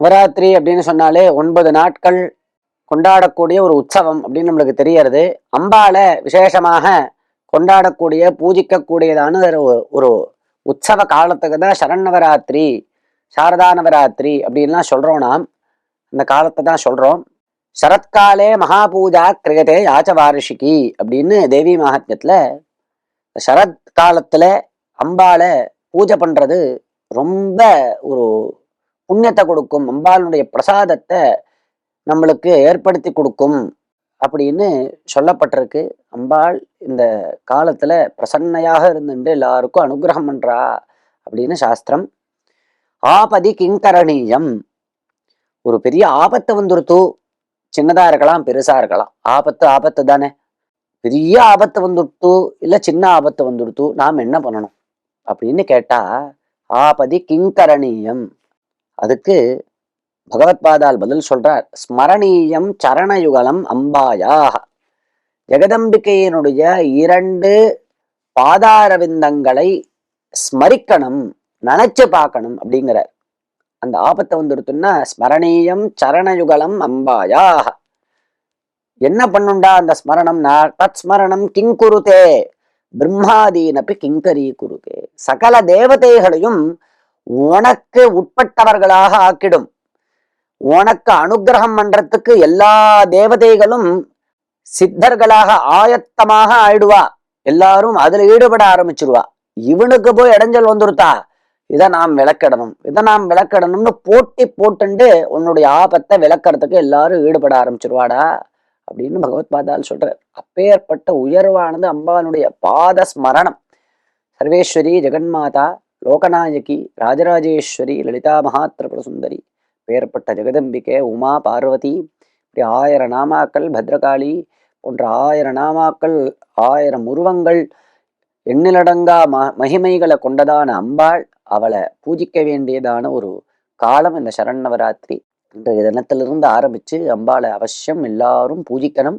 நவராத்திரி அப்படின்னு சொன்னாலே ஒன்பது நாட்கள் கொண்டாடக்கூடிய ஒரு உற்சவம் அப்படின்னு நம்மளுக்கு தெரியறது. அம்பாளை விசேஷமாக கொண்டாடக்கூடிய பூஜிக்கக்கூடியதான ஒரு- ஒரு உற்சவ காலத்துக்கு தான் சரண் நவராத்திரி சாரதா நவராத்திரி அப்படின்லாம் சொல்கிறோம் நாம். அந்த காலத்தை தான் சொல்கிறோம் சரத்காலே மகாபூஜா கிரகதே யாச்ச வாரிஷிகி அப்படின்னு தேவி மகாத்மியத்தில் சரத் காலத்தில் அம்பாளை பூஜை பண்ணுறது ரொம்ப ஒரு புண்ணியத்தை கொடுக்கும் அம்பாளுடைய பிரசாதத்தை நம்மளுக்கு ஏற்படுத்தி கொடுக்கும் அப்படின்னு சொல்லப்பட்டிருக்கு. அம்பாள் இந்த காலத்துல பிரசன்னையாக இருந்துட்டு எல்லாருக்கும் அனுகிரகம் பண்றா அப்படின்னு சாஸ்திரம். ஆபதி கிங்கரணீயம். ஒரு பெரிய ஆபத்தை வந்துருத்து. சின்னதா இருக்கலாம் பெருசா இருக்கலாம். ஆபத்து ஆபத்து தானே. பெரிய ஆபத்து வந்துடுத்து இல்ல சின்ன ஆபத்து வந்துடுத்து நாம் என்ன பண்ணணும் அப்படின்னு கேட்டா ஆபதி கிங்கரணீயம். அதுக்கு பகவத்பாதால் பதில் சொல்றார் ஸ்மரணீயம் சரணயுகலம் அம்பாயாக ஜெகதம்பிக்கையினுடைய இரண்டு பாதாரவிந்தங்களை ஸ்மரிக்கணும் நினைச்சு பார்க்கணும் அப்படிங்கிறார். அந்த ஆபத்தை வந்துடுத்துன்னா ஸ்மரணீயம் சரணயுகலம் அம்பாயாக என்ன பண்ணுண்டா அந்த ஸ்மரணம்னா தத் ஸ்மரணம் கிங் குருதே பிரம்மாதீனப்பி கிங்கரி குருதே. சகல தேவதைகளையும் உனக்கு உட்பட்டவர்களாக ஆக்கிடும். உனக்கு அனுகிரகம் பண்றதுக்கு எல்லா தேவதைகளும் சித்தர்களாக ஆயத்தமாக ஆயிடுவா. எல்லாரும் அதுல ஈடுபட ஆரம்பிச்சிருவா. இவனுக்கு போய் இடைஞ்சல் வந்துருத்தா. இதை நாம் விளக்கிடணும். இதை நாம் விளக்கிடணும்னு போட்டி போட்டுண்டு உன்னுடைய ஆபத்தை விளக்கறதுக்கு எல்லாரும் ஈடுபட ஆரம்பிச்சிருவாடா அப்படின்னு பகவத் பாதால் சொல்றார். அப்பேற்பட்ட உயர்வானது அம்பானுடைய பாத ஸ்மரணம் சர்வேஸ்வரி ஜெகன்மாதா லோகநாயகி ராஜராஜேஸ்வரி லலிதா மகாத்திரபுர சுந்தரி பெயர்பட்ட ஜெகதம்பிகை உமா பார்வதி இப்படி ஆயிரம் நாமாக்கள் பத்ரகாளி போன்ற ஆயிரம் நாமாக்கள் ஆயிரம் உருவங்கள் எண்ணிலடங்கா ம மகிமைகளை கொண்டதான அம்பாள் அவளை பூஜிக்க வேண்டியதான ஒரு காலம் இந்த சரண் நவராத்திரி. இன்றைய தினத்திலிருந்து ஆரம்பிச்சு அம்பாளை அவசியம் எல்லாரும் பூஜிக்கணும்.